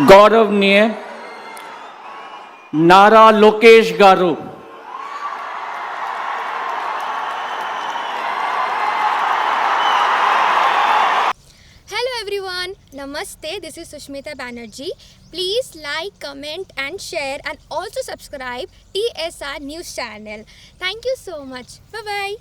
गौरव निये। नारा लोकेश गारो। Hello everyone नमस्ते this is Sushmita Banerjee. Please like comment and share and also subscribe TSR news channel thank you so much bye bye